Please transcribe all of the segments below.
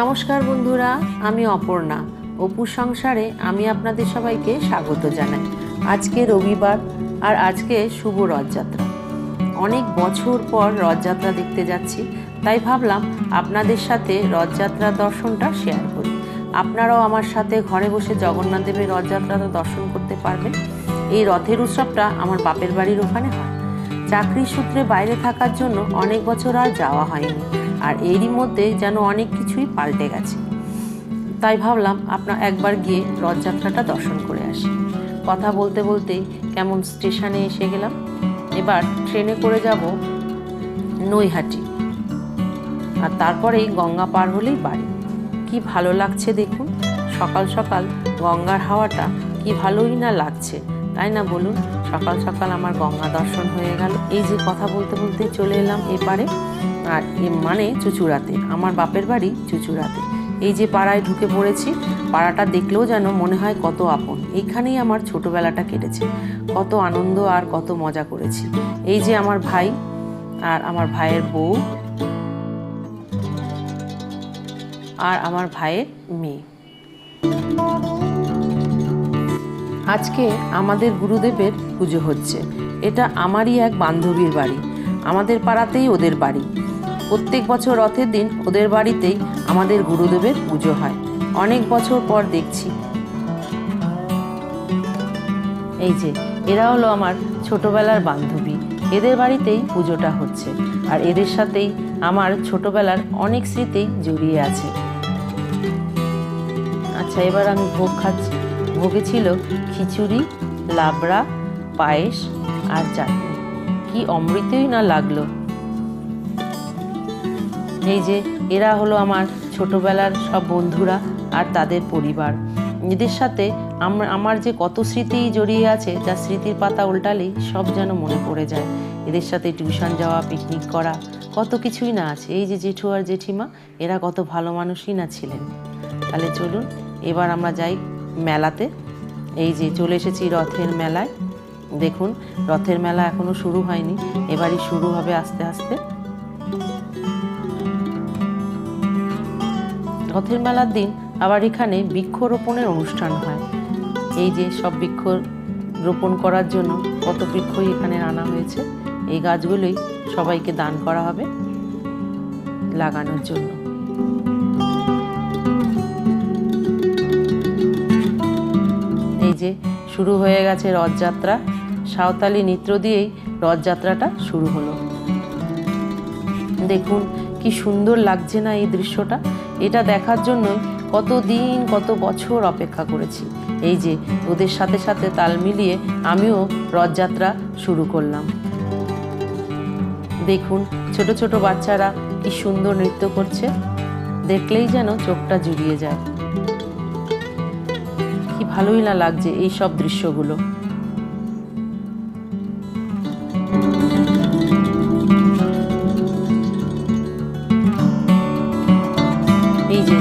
নমস্কার বন্ধুরা, আমি অপর্ণা। অপু সংসারে আমি আপনাদের সবাইকে স্বাগত জানাই। আজকে রবিবার আর আজকে শুভ রথযাত্রা। অনেক বছর পর রথযাত্রা দেখতে যাচ্ছি, তাই ভাবলাম আপনাদের সাথে রথযাত্রার দর্শনটা শেয়ার করি। আপনারাও আমার সাথে ঘরে বসে জগন্নাথ দেবের রথযাত্রাটা দর্শন করতে পারবেন। এই রথের উৎসবটা আমার বাপের বাড়ির ওখানে হয়। চাকরির সূত্রে বাইরে থাকার জন্য অনেক বছর আর যাওয়া হয়নি। আর এরই মধ্যে যেন অনেক কিছুই পাল্টে গেছে। তাই ভাবলাম আপনার একবার গিয়ে রথযাত্রাটা দর্শন করে আসি। কথা বলতে বলতে কেমন স্টেশনে এসে গেলাম। এবার ট্রেনে করে যাব নৈহাটি। আর তারপরেই গঙ্গা পার হলেই বাড়ি। কি ভালো লাগছে দেখুন। সকাল সকাল গঙ্গার হাওয়াটা কি ভালোই না লাগছে, তাই না বলুন? সকাল সকাল আমার গঙ্গা দর্শন হয়ে গেল। এই যে কথা বলতে বলতে চলে এলাম এপারে। আর মানে চুচুড়াতে, আমার বাপের বাড়ি চুচুড়াতে। এই যে পাড়ায় ঢুকে পড়েছি, পাড়াটা দেখলেও যেন মনে হয় কত আপন। এইখানেই আমার ছোটবেলাটা কেটেছে। কত আনন্দ আর কত মজা করেছি। এই যে আমার ভাই আর আমার ভাইয়ের বউ আর আমার ভাইয়ের মেয়ে। আজকে আমাদের গুরুদেবের পুজো হচ্ছে। এটা আমারই এক বান্ধবীর বাড়ি। আমাদের পাড়াতেই ওদের বাড়ি। প্রত্যেক বছর রথের দিন ওদের বাড়িতেই আমাদের গুরুদেবের পুজো হয়। অনেক বছর পর দেখছি। এই যে এরা হলো আমার ছোটবেলার বান্ধবী। এদের বাড়িতেই পুজোটা হচ্ছে। আর এদের সাথেই আমার ছোটবেলার অনেক স্মৃতি জড়িয়ে আছে। আচ্ছা এবার আমি ভোগ খাচ্ছি। ভোগে ছিল খিচুড়ি, লাবড়া, পায়েস আর চাটনি। কি অমৃতই না লাগল। এই যে এরা হলো আমার ছোটবেলার সব বন্ধুরা আর তাদের পরিবার। এদের সাথে আম- আমার যে কত স্মৃতি জড়িয়ে আছে, যা স্মৃতির পাতা উল্টালেই সব যেন মনে পড়ে যায়। এদের সাথে টিউশন যাওয়া পিকনিক করা, কত কিছুই না আছে। এই যে জেঠু আর জেঠিমা, এরা কত ভালো মানুষই না ছিলেন। তাহলে চলুন, এবার আমরা যাই মেলাতে। এই যে চলে এসেছি রথের মেলায়। দেখুন, রথের মেলা এখনও শুরু হয়নি। এবারই শুরু হবে আস্তে আস্তে। রথের মেলার দিন আবার এখানে বৃক্ষরোপণের অনুষ্ঠান হয়। এই যে সব বৃক্ষ রোপণ করার জন্য কত বৃক্ষই এখানে আনা হয়েছে। এই গাছগুলোই সবাইকে দান করা হবে লাগানোর জন্য। যে শুরু হয়ে গেছে রথযাত্রা, সাঁওতালি নৃত্য দিয়েই রথযাত্রাটা শুরু হলো। দেখুন, কি সুন্দর লাগছে না এই দৃশ্যটা। এটা দেখার জন্যই কত দিন কত বছর অপেক্ষা করেছি। এই যে, ওদের সাথে সাথে তাল মিলিয়ে আমিও রথযাত্রা শুরু করলাম। দেখুন, ছোট ছোট বাচ্চারা কি সুন্দর নৃত্য করছে। দেখলেই যেন চোখটা জুড়িয়ে যায়। কি ভালোই না লাগছে এই সব দৃশ্যগুলো। এই যে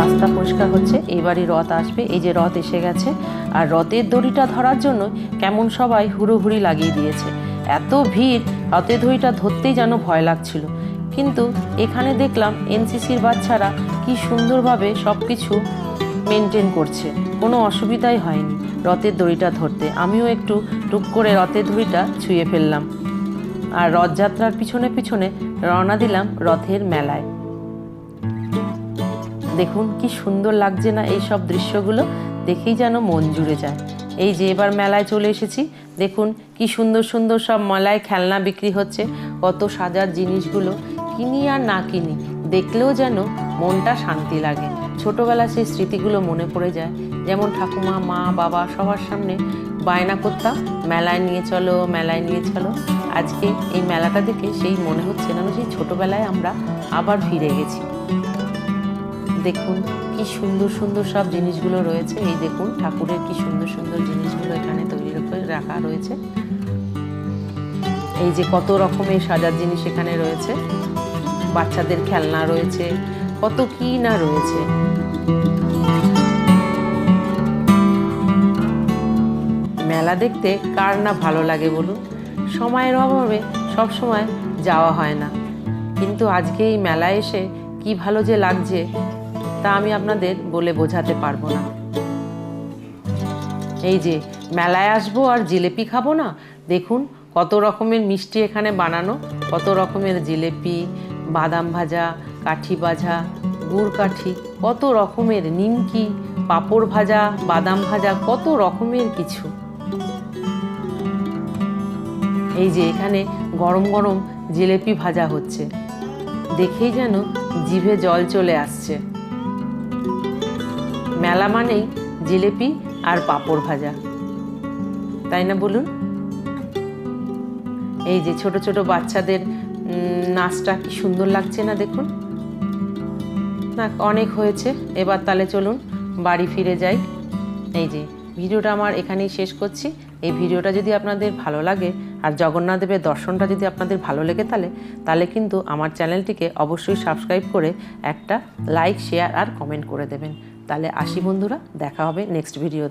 রাস্তা পরিষ্কার হচ্ছে এইবারই রথ আসবে। এই যে রথ এসে গেছে, আর রথের দড়িটা ধরার জন্য কেমন সবাই হুড়োহুড়ি লাগিয়ে দিয়েছে। এত ভিড়, রথের দড়িটা ধরতেই যেন ভয় লাগছিল। কিন্তু এখানে দেখলাম এনসিসির বাচ্চারা কি সুন্দরভাবে সব কিছু মেনটেন করছে। কোনো অসুবিধাই হয়নি। রথের দড়িটা ধরতে। আমিও একটু টুক করে রথের দড়িটা ছুঁয়ে ফেললাম। আর রথযাত্রার পিছনে পিছনে রওনা দিলাম রথের মেলায়। দেখুন কি সুন্দর লাগছে না এই সব দৃশ্যগুলো। দেখেই যেন মন জুড়ে যায়। এই যে এবার মেলায় চলে এসেছি, দেখুন কি সুন্দর সুন্দর সব মেলায় খেলনা বিক্রি হচ্ছে। কত সাজার জিনিসগুলো, কিনি আর না কিনি, দেখলেও যেন মনটা শান্তি লাগে। ছোটবেলা সেই স্মৃতিগুলো মনে পড়ে যায়। যেমন ঠাকুমা, মা, বাবা সবার সামনে বায়না করতাম, মেলায় নিয়ে চলো, মেলায় নিয়ে চলো। আজকে এই মেলাটা দেখে সেই মনে হচ্ছে না সেই ছোটবেলায় আমরা আবার ফিরে গেছি। দেখুন কি সুন্দর সুন্দর সব জিনিসগুলো রয়েছে। এই দেখুন ঠাকুরের কি সুন্দর সুন্দর জিনিসগুলো এখানে তৈরি করে রাখা রয়েছে। এই যে কত রকমের সাজার জিনিস এখানে রয়েছে। বাচ্চাদের খেলনা রয়েছে। কত কি না রয়েছে। মেলা দেখতে কার না ভালো লাগে বলুন? সময়ের অভাবে সব সময় যাওয়া হয় না। কিন্তু আজকে এই মেলায় এসে কি ভালো যে লাগছে, তা আমি আপনাদের বলে বোঝাতে পারব না। এই যে, মেলায় আসব আর জিলেপি খাব না? দেখুন কত রকমের মিষ্টি এখানে বানানো, কত রকমের জিলেপি, বাদাম ভাজা কাঠি ভাজা গুড় কাঠি, কত রকমের নিমকি, পাঁপড় ভাজা, বাদাম ভাজা, কত রকমের কিছু। এই যে এখানে গরম গরম জিলেপি ভাজা হচ্ছে। দেখেই যেন জিভে জল চলে আসছে। মেলা মানেই জিলেপি আর পাঁপড় ভাজা। তাই না বলুন? এই যে ছোট ছোট বাচ্চাদের নাচটা কি সুন্দর লাগছে না দেখুন? না অনেক হয়েছে। এবার তাহলে চলুন বাড়ি ফিরে যাই। এই যে, ভিডিওটা আমার এখানেই শেষ করছি। এই ভিডিওটা যদি আপনাদের ভালো লাগে আর জগন্নাথ দেবের দর্শনটা যদি আপনাদের ভালো লেগে তাহলে তাহলে কিন্তু আমার চ্যানেলটিকে অবশ্যই সাবস্ক্রাইব করে একটা লাইক, শেয়ার আর কমেন্ট করে দেবেন। তাহলে আসি বন্ধুরা, দেখা হবে নেক্সট ভিডিওতে।